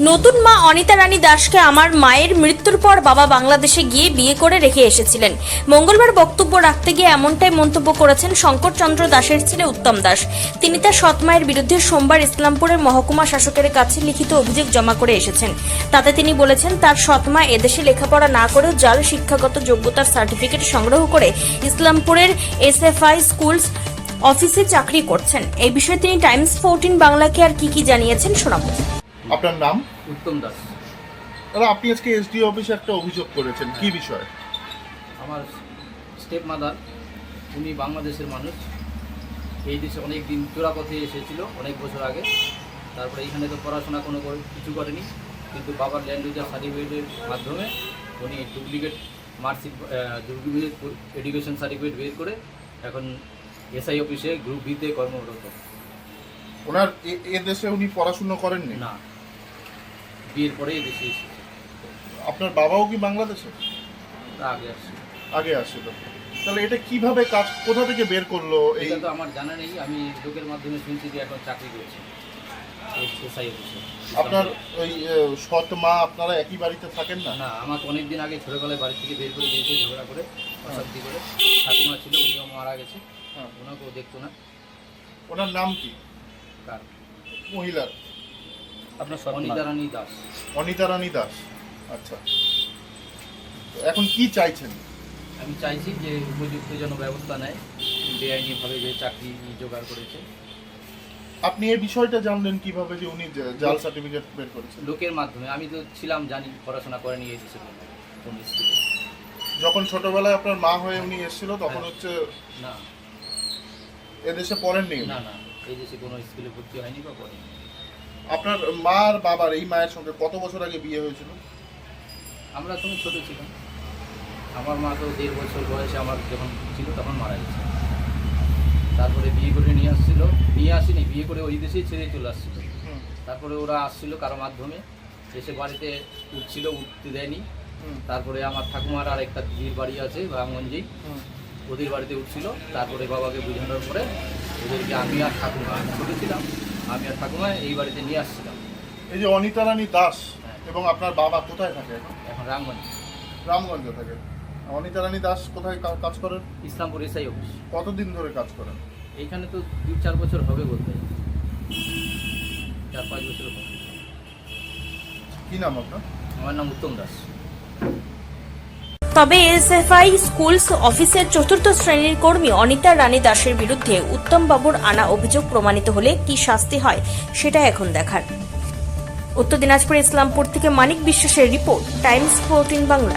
নতুন মা অনিতা রানী দাসকে আমার মায়ের মৃত্যুর পর বাবা বাংলাদেশে গিয়ে বিয়ে করে রেখে এসেছিলেন। মঙ্গলবার বক্তব্য রাখতে গিয়ে এমনটাই মন্তব্য করেছেন শঙ্করচন্দ্র দাসের ছেলে উত্তম দাস। তিনি তার সৎ মায়ের বিরুদ্ধে সোমবার ইসলামপুরের মহকুমা শাসকের কাছে লিখিত অভিযোগ জমা করে এসেছেন। তাতে তিনি বলেছেন, তার সৎ মা এদেশে লেখাপড়া না করেও জাল শিক্ষাগত যোগ্যতার সার্টিফিকেট সংগ্রহ করে ইসলামপুরের এস এসএফআই স্কুলস অফিসে চাকরি করছেন। এই বিষয়ে তিনি টাইমস ফোরটিন বাংলাকে আর কি কি জানিয়েছেন শোনাবো। আপনার নাম? উত্তম দাস। দাদা আপনি আজকে এসডি অফিসে একটা অভিযোগ করেছেন কি বিষয়? আমার স্টেপ মাদার উনি বাংলাদেশের মানুষ। এই দেশে অনেক দিন চোরাপথে এসেছিল অনেক বছর আগে। তারপরে এখানে তো পড়াশোনা কোনো কিছু করেনি। কিন্তু বাবার ল্যান্ডুজার সার্টিফিকেটের মাধ্যমে উনি duplicate marksheet duplicate education certificate বের করে এখন এসআই অফিসে গ্রুপ বিতে কর্মরত। ওনার এ- এ দেশে উনি পড়াশুনো করেননি? না। বিয়ের পরে দেশে এসেছে। আপনার বাবাও কি বাংলাদেশে? তা আগে আসছে। আগে আসছিল তাহলে এটা কীভাবে কাজ কোথা থেকে বের করল এই এটা তো আমার জানা নেই আমি লোকের মাধ্যমে শুনছি যে এখন চাকরি করেছে। আপনার ওই সৎ মা আপনারা একই বাড়িতে থাকেন না? না আমাকে অনেক দিন আগে ছোটবেলায় বাড়ি থেকে বের করে দিয়েছে ঝগড়া করে অশান্তি করে। ঠাকুমা ছিল উনিও মারা গেছে। হ্যাঁ। ওনাকেও দেখতো না। ওনার নাম কি? কার? মহিলার। আপনার অনিতা রানী দাস। অনিতা রানী দাস আচ্ছা। তো এখন কি চাইছেন? আমি চাইছি যে উপযুক্ত যেন ব্যবস্থা নেয় বেআইনিভাবে যে চাকরি জোগাড় করেছে। আপনি এই বিষয়টা জানলেন কীভাবে যে উনি জা- জাল সার্টিফিকেট বের করেছেন? লোকের মাধ্যমে। আমি তো ছিলাম জানি পড়াশোনা করে নিয়ে কোন স্কুলে। যখন ছোটবেলায় আপনার মা হয়ে উনি এসেছিল তখন হ্যাঁ। হচ্ছে না। এদেশে পড়েননি উনি। না না। এই দেশে কোনো স্কুলে ভর্তি হয়নি বা পড়েনি। আপনার মা আর বাবার এই মায়ের সঙ্গে কত বছর আগে বিয়ে হয়েছিল? আমরা তখন ছোট ছিলাম। আমার মা তো দেড় বছর বয়সে আমার যখন ছিল তখন মারা গেছে। তারপরে বিয়ে করে নিয়ে আসছিল। নিয়ে আসেনি বিয়ে করে ওই দেশেই ছেড়ে চলে আসছিল। তারপরে ওরা আসছিল কারও মাধ্যমে। এসে বাড়িতে উঠছিল উঠতে দেয়নি। তারপরে আমার ঠাকুমার আর একটা দিদির বাড়ি আছে হুম। ওদের বাড়িতে উঠছিল। তারপরে বাবাকে বোঝানোর পরে ওদেরকে আমি আর ঠাকুমা ছোটো ছিলাম। আমি আর ঠাকুমা এই বাড়িতে নিয়ে আসছিলাম। এই যে অনিতা রানী দাস হ্যাঁ। এবং আপনার বাবা কোথায় থাকে এখন? এখন রামগঞ্জ। রামগঞ্জে থাকে। অনিতা রানী দাস কোথায় কাজ করেন? Islampur SI office. কতদিন ধরে কাজ করেন? এইখানে তো দু চার বছর হবে বলতে। চার পাঁচ বছর হবে। কি নাম আপনার? আমার নাম উত্তম দাস। তবে এসএফআই স্কুলস অফিসের চতুর্থ শ্রেণির কর্মী অনিতা রানী দাসের বিরুদ্ধে উত্তম বাবুর আনা অভিযোগ প্রমাণিত হলে কি শাস্তি হয়, সেটা এখন দেখার। উত্তর দিনাজপুর ইসলামপুর থেকে মানিক বিশ্বাসের রিপোর্ট, টাইমস ফোরটিন বাংলা।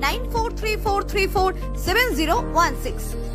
9434347016.